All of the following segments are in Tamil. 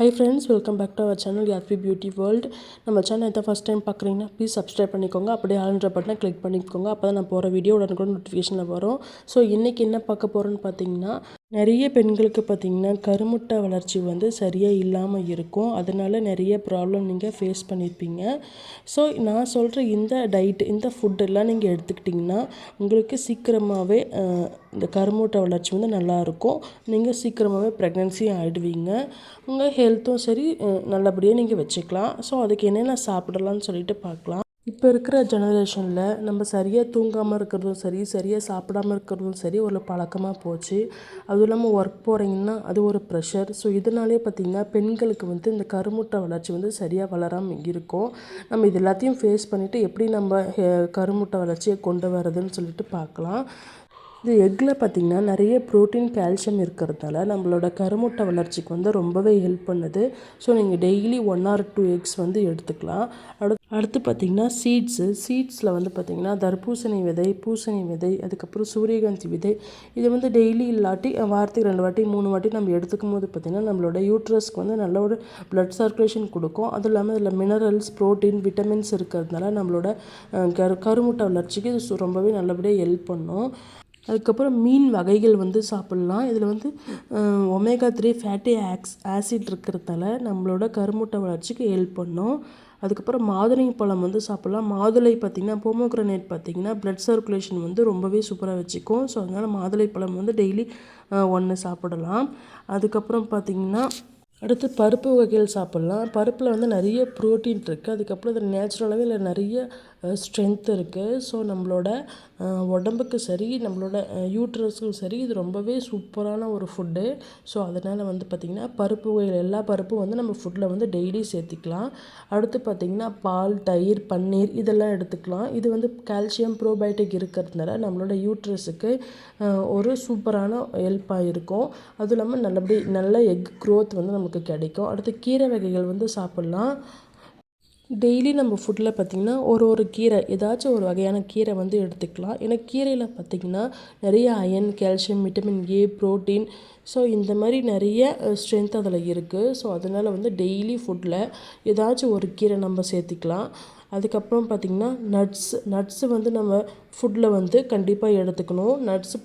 Hi friends welcome back to our channel Yathvi beauty world நம்ம சேனல் எதை ஃபஸ்ட் டைம் பார்க்குறீங்கன்னா ப்ளீஸ் சப்ஸ்கிரைப் பண்ணிக்கோங்க. அப்படியே ஆளுன்ற பட்டனை கிளிக் பண்ணிக்கோங்க. அப்போ தான் நான் போகிற வீடியோ உடனுக்குடன் நோட்டிஃபிகேஷனில் வரும். ஸோ இன்றைக்கி என்ன பார்க்க போகிறோன்னு பார்த்தீங்கன்னா நிறைய பெண்களுக்கு பார்த்திங்கன்னா கருமுட்டை வளர்ச்சி வந்து சரியாக இல்லாமல் இருக்கும். அதனால் நிறைய ப்ராப்ளம் நீங்கள் ஃபேஸ் பண்ணியிருப்பீங்க ஸோ நான் சொல்கிற இந்த டயட் இந்த ஃபுட்டெல்லாம் நீங்கள் எடுத்துக்கிட்டிங்கன்னா உங்களுக்கு சீக்கிரமாகவே இந்த கருமுட்டை வளர்ச்சி வந்து நல்லாயிருக்கும் நீங்கள் சீக்கிரமாகவே ப்ரெக்னென்சி ஆகிடுவீங்க உங்கள் ஹெல்த்தும் சரி நல்லபடியாக நீங்கள் வச்சுக்கலாம். ஸோ அதுக்கு என்னென்ன சாப்பிடலாம்னு சொல்லிட்டு பார்க்கலாம். இப்போ இருக்கிற ஜெனரேஷனில் நம்ம சரியாக தூங்காமல் இருக்கிறதும் சரி சரியாக சாப்பிடாம இருக்கிறதும் சரி ஒரு பழக்கமாக போச்சு. அதுவும் இல்லாமல் ஒர்க் போகிறீங்கன்னா அது ஒரு ப்ரெஷர் ஸோ இதனாலே பார்த்திங்கன்னா பெண்களுக்கு வந்து இந்த கருமுட்டை வளர்ச்சி வந்து சரியாக வளராமல் இருக்கும். நம்ம இது எல்லாத்தையும் ஃபேஸ் பண்ணிவிட்டு எப்படி நம்ம கருமுட்டை வளர்ச்சியை கொண்டு வரதுன்னு சொல்லிட்டு பார்க்கலாம். இது எக்கில் பார்த்திங்கன்னா நிறைய ப்ரோட்டீன் கால்சியம் இருக்கிறதால நம்மளோட கருமுட்டை வளர்ச்சிக்கு வந்து ரொம்பவே ஹெல்ப் பண்ணுது. ஸோ நீங்கள் daily one or two eggs வந்து எடுத்துக்கலாம். அடுத்து அடுத்து பார்த்திங்கன்னா சீட்ஸு சீட்ஸில் வந்து பார்த்திங்கன்னா தர்பூசணி விதை பூசணி விதை அதுக்கப்புறம் சூரியகாந்தி விதை. இது வந்து டெய்லி இல்லாட்டி வாரத்துக்கு ரெண்டு வாட்டி மூணு வாட்டி நம்ம எடுத்துக்கும் போது பார்த்திங்கன்னா நம்மளோட யூட்ரஸ்க்கு வந்து நல்ல ஒரு ப்ளட் சர்க்குலேஷன் கொடுக்கும். அதுவும் இல்லாமல் இதில் மினரல்ஸ் ப்ரோட்டீன் விட்டமின்ஸ் இருக்கிறதுனால நம்மளோட கரு கருமுட்டை வளர்ச்சிக்கு இது ரொம்பவே நல்லபடியாக ஹெல்ப் பண்ணும். அதுக்கப்புறம் மீன் வகைகள் வந்து சாப்பிட்லாம். இதில் வந்து ஒமேகா த்ரீ ஃபேட்டி ஆக்ஸ் ஆசிட் இருக்கிறதால நம்மளோட கருமுட்டை வளர்ச்சிக்கு ஹெல்ப் பண்ணும். அதுக்கப்புறம் மாதுளை பழம் வந்து சாப்பிட்லாம். மாதுளை பார்த்திங்கன்னா போமோக்ரனேட் பார்த்திங்கன்னா ப்ளட் சர்க்குலேஷன் வந்து ரொம்பவே சூப்பராக வச்சுக்கும். ஸோ அதனால் மாதுளை பழம் வந்து டெய்லி ஒன்று சாப்பிடலாம். அதுக்கப்புறம் பார்த்திங்கன்னா அடுத்து பருப்பு வகைகள் சாப்பிட்லாம். பருப்பில் வந்து நிறைய ப்ரோட்டீன் இருக்குது அதுக்கப்புறம் இதில் நேச்சுரலாகவே இல்லை நிறைய ஸ்ட்ரென்த் இருக்குது ஸோ நம்மளோட உடம்புக்கு சரி நம்மளோட யூட்ரஸுக்கும் சரி இது ரொம்பவே சூப்பரான ஒரு ஃபுட்டு ஸோ அதனால் வந்து பார்த்திங்கன்னா பருப்பு வகைகள் எல்லா பருப்பும் வந்து நம்ம ஃபுட்டில் வந்து டெய்லி சேர்த்திக்கலாம். அடுத்து பார்த்திங்கன்னா பால் தயிர் பன்னீர் இதெல்லாம் எடுத்துக்கலாம். இது வந்து கால்சியம் ப்ரோபயோட்டிக் இருக்கிறதுனால நம்மளோட யூட்ரஸுக்கு ஒரு சூப்பரான ஹெல்ப்பாக இருக்கும். அதுவும் இல்லாமல் நல்லபடி நல்ல எக் க்ரோத் வந்து நமக்கு கிடைக்கும். அடுத்து கீரை வகைகள் வந்து சாப்பிட்லாம். டெய்லி நம்ம ஃபுட்டில் பார்த்திங்கன்னா ஒரு ஒரு கீரை ஏதாச்சும் ஒரு வகையான கீரை வந்து எடுத்துக்கலாம். ஏன்னா கீரையில் பார்த்திங்கன்னா நிறைய iron calcium vitamin A protein so இந்த மாதிரி நிறைய ஸ்ட்ரென்த் அதில் இருக்குது ஸோ அதனால் வந்து டெய்லி ஃபுட்டில் ஏதாச்சும் ஒரு கீரை நம்ம சேர்த்திக்கலாம். அதுக்கப்புறம் பார்த்திங்கன்னா நட்ஸ் நட்ஸு வந்து நம்ம ஃபுட்டில் வந்து கண்டிப்பாக எடுத்துக்கணும். நட்ஸு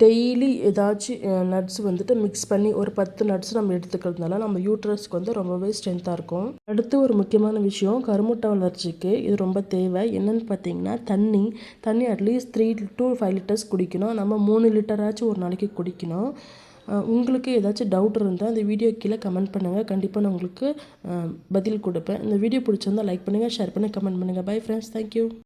டெய்லி ஏதாச்சும் நட்ஸ் வந்துட்டு மிக்ஸ் பண்ணி ஒரு பத்து நட்ஸ் நம்ம எடுத்துக்கிறதுனால நம்ம யூட்ரஸ்க்கு வந்து ரொம்பவே ஸ்ட்ரென்த்தாக இருக்கும். அடுத்து ஒரு முக்கியமான விஷயம் கருமுட்டை வளர்ச்சிக்கு இது ரொம்ப தேவை. என்னென்னு பார்த்தீங்கன்னா தண்ணி. தண்ணி at least three to five litres குடிக்கணும். நம்ம மூணு லிட்டராச்சும் ஒரு நாளைக்கு குடிக்கணும். உங்களுக்கு ஏதாச்சும் டவுட் இருந்தால் அந்த வீடியோ கீழே கமெண்ட் பண்ணுங்கள் கண்டிப்பாக நான் உங்களுக்கு பதில் கொடுப்பேன். இந்த வீடியோ பிடிச்சிருந்தால் லைக் பண்ணுங்கள் ஷேர் பண்ணுங்கள் கமெண்ட் பண்ணுங்கள் பை ஃப்ரெண்ட்ஸ் தேங்க்யூ